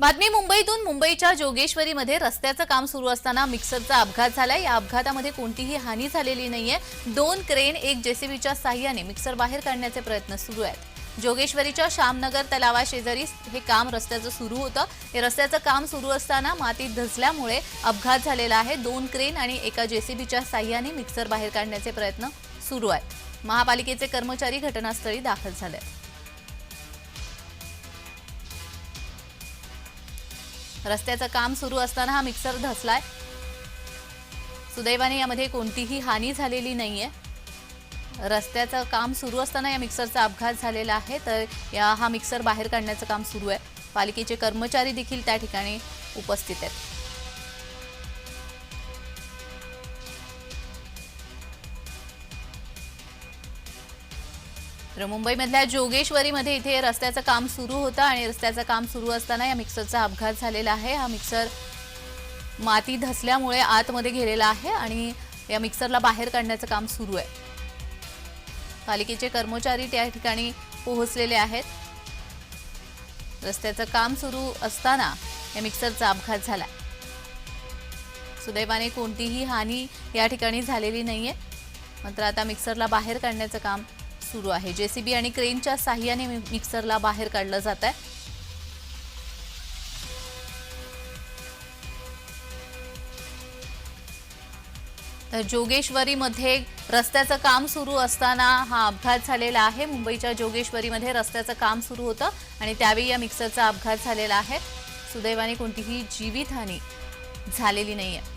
बातमी मुंबईतून मुंबईच्या जोगेश्वरीमध्ये रस्त्याचं काम सुरू असताना मिक्सरचा अपघात झालाय. या अपघातामध्ये कोणतीही हानी झालेली नाहीये. दोन क्रेन एक जेसीबीच्या साह्याने मिक्सर बाहेर काढण्याचे प्रयत्न सुरू आहेत. जोगेश्वरीच्या श्यामनगर तलावाशेजारी हे काम रस्त्याचं सुरू होतं. हे रस्त्याचं काम सुरू असताना मातीत धसल्यामुळे अपघात झालेला आहे. दोन क्रेन आणि एका जेसीबीच्या साह्याने मिक्सर बाहेर काढण्याचे प्रयत्न सुरू आहेत. महापालिकेचे कर्मचारी घटनास्थळी दाखल झाले आहेत रस्त्याचं काम सुरू असताना हा मिक्सर धसलाय. सुदैवाने यामध्ये कोणतीही हानी झालेली नाहीये. रस्त्याचं काम सुरू असताना या मिक्सरचा अपघात झालेला आहे तर या हा मिक्सर बाहेर काढण्याचं काम सुरू आहे. पालिकेचे कर्मचारी देखील त्या ठिकाणी उपस्थित आहेत. तर मुंबईमधल्या जोगेश्वरीमध्ये इथे रस्त्याचं काम सुरू होतं आणि रस्त्याचं काम सुरू असताना या मिक्सरचा अपघात झालेला आहे. हा मिक्सर माती धसल्यामुळे आतमध्ये गेलेला आहे आणि या मिक्सरला बाहेर काढण्याचं काम सुरू आहे. पालिकेचे कर्मचारी त्या ठिकाणी पोहोचलेले आहेत. रस्त्याचं काम सुरू असताना या मिक्सरचा अपघात झाला सुदैवाने कोणतीही हानी या ठिकाणी झालेली नाहीये. मात्र आता मिक्सरला बाहेर काढण्याचं काम सुरू आहे. जेसीबी आणि क्रेनच्या साह्याने मिक्सरला बाहेर काढलं जात आहे तर जोगेश्वरीमध्ये रस्त्याचं काम सुरू असताना हा अपघात झालेला आहे. मुंबईच्या जोगेश्वरीमध्ये रस्त्याचं काम सुरू होतं आणि त्यावेळी या मिक्सरचा अपघात झालेला आहे. सुदैवाने कोणतीही जीवितहानी झालेली नाही आहे